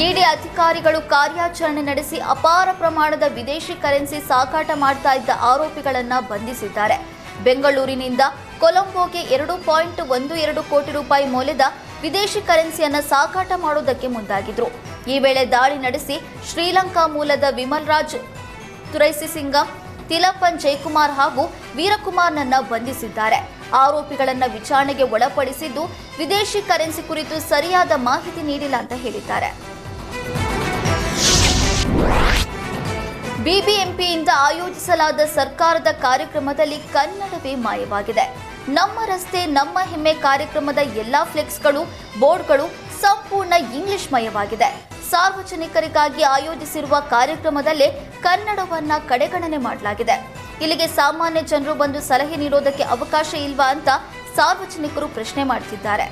ಇಡಿ ಅಧಿಕಾರಿಗಳು ಕಾರ್ಯಾಚರಣೆ ನಡೆಸಿ ಅಪಾರ ಪ್ರಮಾಣದ ವಿದೇಶಿ ಕರೆನ್ಸಿ ಸಾಗಾಟ ಮಾಡ್ತಾ ಇದ್ದ ಆರೋಪಿಗಳನ್ನು ಬಂಧಿಸಿದ್ದಾರೆ. ಬೆಂಗಳೂರಿನಿಂದ ಕೊಲಂಬೋಗೆ ಎರಡು ಪಾಯಿಂಟ್ ಒಂದು ಎರಡು ಕೋಟಿ ರೂಪಾಯಿ ಮೌಲ್ಯದ ವಿದೇಶಿ ಕರೆನ್ಸಿಯನ್ನು ಸಾಗಾಟ ಮಾಡುವುದಕ್ಕೆ ಮುಂದಾಗಿದ್ರು. ಈ ವೇಳೆ ದಾಳಿ ನಡೆಸಿ ಶ್ರೀಲಂಕಾ ಮೂಲದ ವಿಮಲ್ ರಾಜ್ ತುರೈಸಿಸಿಂಗಂ ತಿಲಪ್ಪನ್ ಜಯಕುಮಾರ್ ಹಾಗೂ ವೀರಕುಮಾರ್ನನ್ನ ಬಂಧಿಸಿದ್ದಾರೆ. ಆರೋಪಿಗಳನ್ನು ವಿಚಾರಣೆಗೆ ಒಳಪಡಿಸಿದ್ದು ವಿದೇಶಿ ಕರೆನ್ಸಿ ಕುರಿತು ಸರಿಯಾದ ಮಾಹಿತಿ ನೀಡಿಲ್ಲ ಅಂತ ಹೇಳಿದ್ದಾರೆ. ಬಿಬಿಎಂಪಿಯಿಂದ ಆಯೋಜಿಸಲಾದ ಸರ್ಕಾರದ ಕಾರ್ಯಕ್ರಮದಲ್ಲಿ ಕನ್ನಡವೇ ಮಾಯವಾಗಿದೆ. ನಮ್ಮ ರಸ್ತೆ, ನಮ್ಮ ಹೆಮ್ಮೆ ಕಾರ್ಯಕ್ರಮದ ಎಲ್ಲಾ ಫ್ಲೆಕ್ಸ್ಗಳು, ಬೋರ್ಡ್ಗಳು ಸಂಪೂರ್ಣ ಇಂಗ್ಲಿಷ್ ಮಯವಾಗಿದೆ ಸಾರ್ವಜನಿಕರಿಗಾಗಿ ಆಯೋಜಿಸಿರುವ ಕಾರ್ಯಕ್ರಮದಲ್ಲೇ ಕನ್ನಡವನ್ನ ಕಡೆಗಣನೆ ಮಾಡಲಾಗಿದೆ. ಇಲ್ಲಿಗೆ ಸಾಮಾನ್ಯ ಜನರು ಬಂದು ಸಲಹೆ ನೀಡೋದಕ್ಕೆ ಅವಕಾಶ ಇಲ್ವಾ ಅಂತ ಸಾರ್ವಜನಿಕರು ಪ್ರಶ್ನೆ ಮಾಡ್ತಿದ್ದಾರೆ.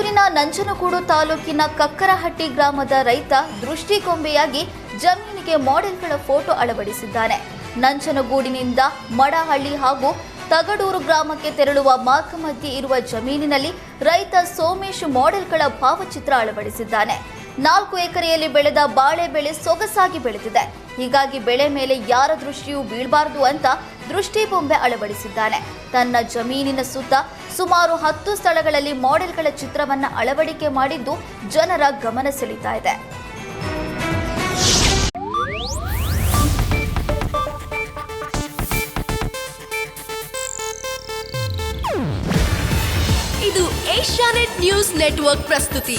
ಮೈಸೂರಿನ ನಂಜನಗೂಡು ತಾಲೂಕಿನ ಕಕ್ಕರಹಟ್ಟಿ ಗ್ರಾಮದ ರೈತ ದೃಷ್ಟಿಗೊಂಬೆಯಾಗಿ ಜಮೀನಿಗೆ ಮಾಡೆಲ್ಗಳ ಫೋಟೋ ಅಳವಡಿಸಿದ್ದಾನೆ. ನಂಜನಗೂಡಿನಿಂದ ಮಡಹಳ್ಳಿ ಹಾಗೂ ತಗಡೂರು ಗ್ರಾಮಕ್ಕೆ ತೆರಳುವ ಮಾರ್ಗ ಮಧ್ಯೆ ಇರುವ ಜಮೀನಿನಲ್ಲಿ ರೈತ ಸೋಮೇಶ್ ಮಾಡೆಲ್ಗಳ ಭಾವಚಿತ್ರ ಅಳವಡಿಸಿದ್ದಾನೆ. ನಾಲ್ಕು ಎಕರೆಯಲ್ಲಿ ಬೆಳೆದ ಬಾಳೆ ಬೆಳೆ ಸೊಗಸಾಗಿ ಬೆಳೆದಿದೆ. ಹೀಗಾಗಿ ಬೆಳೆ ಮೇಲೆ ಯಾರ ದೃಷ್ಟಿಯೂ ಬೀಳಬಾರದು ಅಂತ ದೃಷ್ಟಿಬೊಂಬೆ ಅಳವಡಿಸಿದ್ದಾನೆ. ತನ್ನ ಜಮೀನಿನ ಸುತ್ತ ಸುಮಾರು ಹತ್ತು ಸ್ಥಳಗಳಲ್ಲಿ ಮಾಡೆಲ್ಗಳ ಚಿತ್ರವನ್ನ ಅಳವಡಿಕೆ ಮಾಡಿದ್ದು ಜನರ ಗಮನ ಸೆಳೀತಾ ಇದೆ. ಇದು ಏಷ್ಯಾನೆಟ್ ನ್ಯೂಸ್ ನೆಟ್ವರ್ಕ್ ಪ್ರಸ್ತುತಿ.